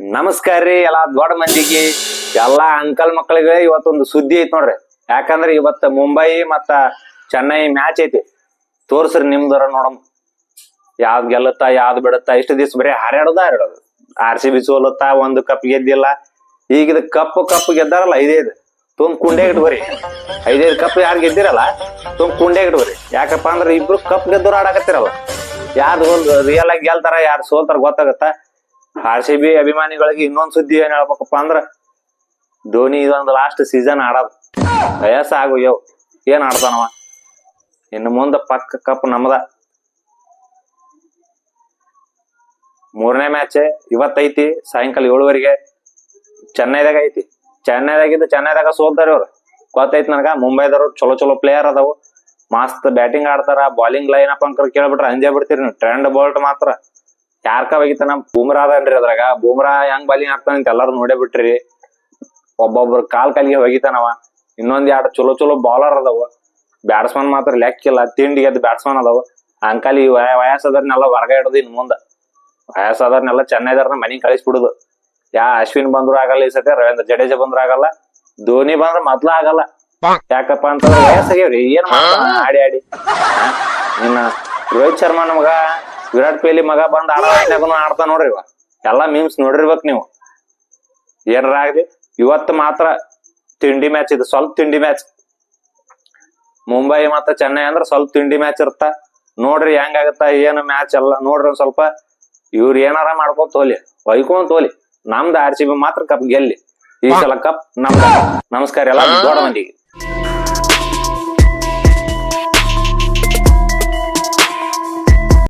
ನಮಸ್ಕಾರ ರೀ, ಎಲ್ಲಾ ದೊಡ್ಡ ಮಂದಿಗೆ, ಎಲ್ಲಾ ಅಂಕಲ್ ಮಕ್ಕಳಿಗೆ ಇವತ್ತೊಂದು ಸುದ್ದಿ ಐತಿ ನೋಡ್ರಿ. ಯಾಕಂದ್ರೆ ಇವತ್ತ ಮುಂಬೈ ಮತ್ತ ಚೆನ್ನೈ ಮ್ಯಾಚ್ ಐತಿ. ತೋರ್ಸ್ರಿ ನಿಮ್ದರ ನೋಡಮ್. ಯಾವ್ದ್ ಗೆಲ್ಲುತ್ತಾ, ಯಾವ್ದ್ ಬಿಡುತ್ತಾ, ಇಷ್ಟು ದಿವ್ಸ ಬರೀ ಹಾರಾಡೋದ ಹಾರಾಡೋದು ಆರ್ ಸಿ ಬಿ ಸೋಲುತ್ತಾ, ಒಂದು ಕಪ್ ಗೆದ್ದಿಲ್ಲ. ಈಗ ಕಪ್ ಕಪ್ ಗೆದ್ದಾರಲ್ಲ, ಐದೈದು. ತುಂಬ ಕುಂಡೆ ಇಟ್ಬರಿ ಐದೈದು ಕಪ್ ಯಾರು ಗೆದ್ದಿರಲ್ಲ ತುಂಬ ಕುಂಡೆ ಇಟ್ಬರಿ ಯಾಕಪ್ಪ ಅಂದ್ರೆ ಇಬ್ರು ಕಪ್ ಗೆದ್ದವ್ರು ಆಡಕತ್ತಿರಲ್ಲ. ಯಾರು ರಿಯಲ್ ಆಗಿ ಗೆಲ್ತಾರ, ಯಾರು ಸೋಲ್ತಾರ ಗೊತ್ತಾಗತ್ತ? ಆರ್ ಸಿ ಬಿ ಅಭಿಮಾನಿಗಳಿಗೆ ಇನ್ನೊಂದ್ ಸುದ್ದಿ ಏನ್ ಹೇಳ್ಬೇಕಪ್ಪ ಅಂದ್ರ, ಧೋನಿ ಇದೊಂದು ಲಾಸ್ಟ್ ಸೀಸನ್ ಆಡೋದು. ವಯಸ್ಸ ಆಗು ಯವ್ ಏನ್ ಆಡ್ತಾನವ? ಇನ್ನು ಮುಂದ ಪಕ್ಕ ಕಪ್ ನಮ್ದ. ಮೂರನೇ ಮ್ಯಾಚ್ ಇವತ್ತೈತಿ, ಸಾಯಂಕಾಲ ಏಳುವರೆಗೆ ಚೆನ್ನೈದಾಗ ಐತಿ. ಚೆನ್ನೈದಾಗಿದ್ದು ಚೆನ್ನೈದಾಗ ಸೋಲ್ತಾರ ಇವ್ರು ಗೊತ್ತೈತಿ ನನಗ, ಮುಂಬೈದವ್ರು ಚಲೋ ಚಲೋ ಪ್ಲೇಯರ್ ಅದಾವು. ಮಸ್ತ್ ಬ್ಯಾಟಿಂಗ್ ಆಡ್ತಾರ ಬಾಲಿಂಗ್ ಲೈನ್ ಅಪ್ ಅಂಕರ್ ಕೇಳ್ಬಿಟ್ರ ಅಂಜೇ ಬಿಡ್ತೀರಿ ನೀವು. ಟ್ರೆಂಡ್ ಬೋಲ್ಟ್ ಮಾತ್ರ. ಯಾರ್ಕ ಒಗಿತಾನ ಬೂಮ್ರಾ ಅದನ್ರಿ ಅದ್ರಾಗ? ಬೂಮ್ರಾ ಹೆಂಗ್ ಬಾಲಿಂಗ್ ಹಾಕ್ತಾನ ಅಂತ ಎಲ್ಲಾರು ನೋಡೇ ಬಿಟ್ರಿ. ಒಬ್ಬೊಬ್ರು ಕಾಲ್ ಕಾಲಿಗೆ ಒಗಿತಾನವ ಇನ್ನೊಂದ್ ಎರಡು ಚಲೋ ಚಲೋ ಬೌಲರ್ ಅದಾವ. ಬ್ಯಾಟ್ಸ್ಮನ್ ಮಾತ್ರ ಲೆಕ್ಕಿಲ್ಲ ತಿಂಡಿ ಎದ್ದು ಬ್ಯಾಟ್ಸ್ಮನ್ ಅದಾವ. ಅಂಕಲ್ ಈ ವಯ ವಯಸ್ಸದರ್ನೆಲ್ಲ ಹೊರಗ ಹಿಡ್ದು ಇನ್ ಮುಂದ. ವಯಸ್ಸಾದವ್ರನ್ನೆಲ್ಲ ಚೆನ್ನೈದವ್ರನ್ನ ಮನಿಗ್ ಕಳಿಸ್ಬಿಡುದು. ಯಾ ಅಶ್ವಿನ್ ಬಂದ್ರು ಆಗಲ್ಲ ಈ ಸತಿ, ರವೀಂದ್ರ ಜಡೇಜ ಬಂದ್ರು ಆಗಲ್ಲ. ಧೋನಿ ಬಂದ್ರ ಮೊದ್ಲ ಆಗಲ್ಲ. ಯಾಕಪ್ಪ ಅಂತಂದ್ರೆ ವಯಸ್ಸಾಗ್ಯಾವ್ರಿ. ಏನ್ ಆಡಿ ಆಡಿ? ಇನ್ನ ರೋಹಿತ್ ಶರ್ಮಾ ಮಗ ವಿರಾಟ್ ಕೊಹ್ಲಿ ಮಗ ಬಂದ್ ಆಡೋ ಆಡ್ತಾ ನೋಡ್ರಿ ಇವ. ಎಲ್ಲಾ ಮೀಮ್ಸ್ ನೋಡಿರ್ಬೇಕು ನೀವು. ಏನಾರ ಆಗ್ಲಿ ಇವತ್ತು ಮಾತ್ರ ತಿಂಡಿ ಮ್ಯಾಚ್ ಇದು ಸ್ವಲ್ಪ ತಿಂಡಿ ಮ್ಯಾಚ್ ಮುಂಬೈ ಮತ್ತ ಚೆನ್ನೈ ಅಂದ್ರ ಸ್ವಲ್ಪ ತಿಂಡಿ ಮ್ಯಾಚ್ ಇರುತ್ತ ನೋಡ್ರಿ ಹೆಂಗಾಗತ್ತ ಏನು ಮ್ಯಾಚ್ ಎಲ್ಲ. ನೋಡ್ರಿ ಒಂದ್ ಸ್ವಲ್ಪ ಇವ್ರ ಏನಾರ ಮಾಡ್ಕೊಂತ ತೋಲಿ. ಒಯ್ಕೊಂತ ತೋಲಿ. ನಮ್ದು ಆರ್ ಸಿ ಬಿ ಮಾತ್ರ ಕಪ್ ಗೆಲ್ಲಿ. ಈ ಸಲ ಕಪ್ ನಮ್ದು. ನಮಸ್ಕಾರ ಎಲ್ಲ ದೊಡ್ಡ ಮಂದಿಗೆ.